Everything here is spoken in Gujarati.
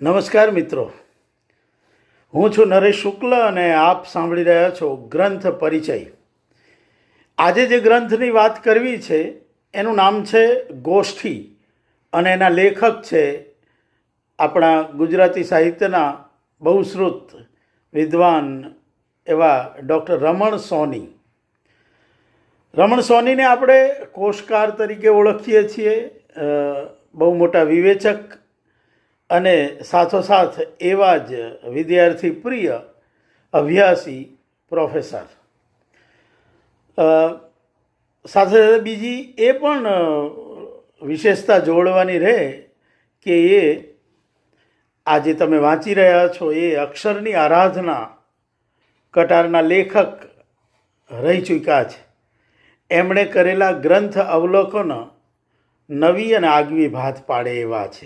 નમસ્કાર મિત્રો. હું છું નરેશ શુક્લ અને આપ સાંભળી રહ્યા છો ગ્રંથ પરિચય. આજે જે ગ્રંથની વાત કરવી છે, એનું નામ છે ગોષ્ઠી અને એના લેખક છે આપણા ગુજરાતી સાહિત્યના બહુશ્રુત વિદ્વાન એવા ડૉક્ટર રમણ સોની. રમણ સોનીને આપણે કોષકાર તરીકે ઓળખીએ છીએ. બહુ મોટા વિવેચક અને સાથોસાથ એવા જ વિદ્યાર્થી પ્રિય અભ્યાસી પ્રોફેસર. સાથે સાથે બીજી એ પણ વિશેષતા જોડવાની રહે કે એ આજે તમે વાંચી રહ્યા છો, એ અક્ષરની આરાધના કટારના લેખક રહી ચૂક્યા છે. એમણે કરેલા ગ્રંથ અવલોકન નવી અને આગવી ભાત પાડે એવા છે.